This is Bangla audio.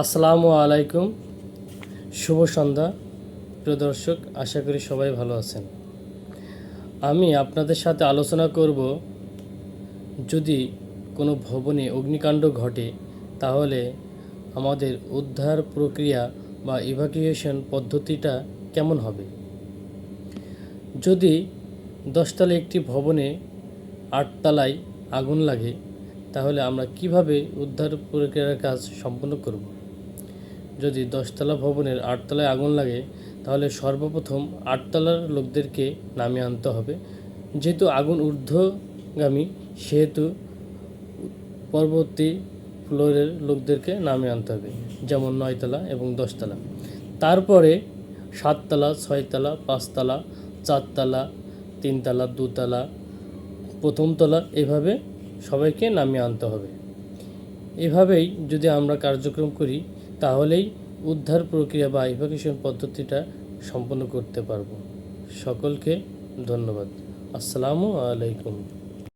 আসসালামু আলাইকুম। শুভ সন্ধ্যা। প্রিয় দর্শক, আশা করি সবাই ভালো আছেন। আমি আপনাদের সাথে আলোচনা করব, যদি কোনো ভবনে অগ্নিকাণ্ড ঘটে, তাহলে আমাদের উদ্ধার প্রক্রিয়া বা ইভাকুয়েশন পদ্ধতিটা কেমন হবে? যদি দশতলা একটি ভবনে আটতলায় আগুন লাগে, তাহলে আমরা কীভাবে উদ্ধার প্রক্রিয়ার কাজ সম্পন্ন করব? যদি দশতলা ভবনের আটতলায় আগুন লাগে, তাহলে সর্বপ্রথম আটতলার লোকদেরকে নামিয়ে আনতে হবে। যেহেতু আগুন ঊর্ধ্বগামী, সেহেতু পরবর্তী ফ্লোরের লোকদেরকে নামিয়ে আনতে হবে, যেমন নয়তলা এবং দশতলা। তারপরে সাততলা, ছয়তলা, পাঁচতলা, চারতলা, তিনতলা, দুতলা, প্রথমতলা, এভাবে সবাইকে নামিয়ে আনতে হবে। এভাবেই যদি আমরা কার্যক্রম করি তাহলেই উদ্ধার প্রক্রিয়া বা ইভাকুয়েশন পদ্ধতিটা সম্পন্ন করতে পারব। সকলকে ধন্যবাদ। আসসালামু আলাইকুম।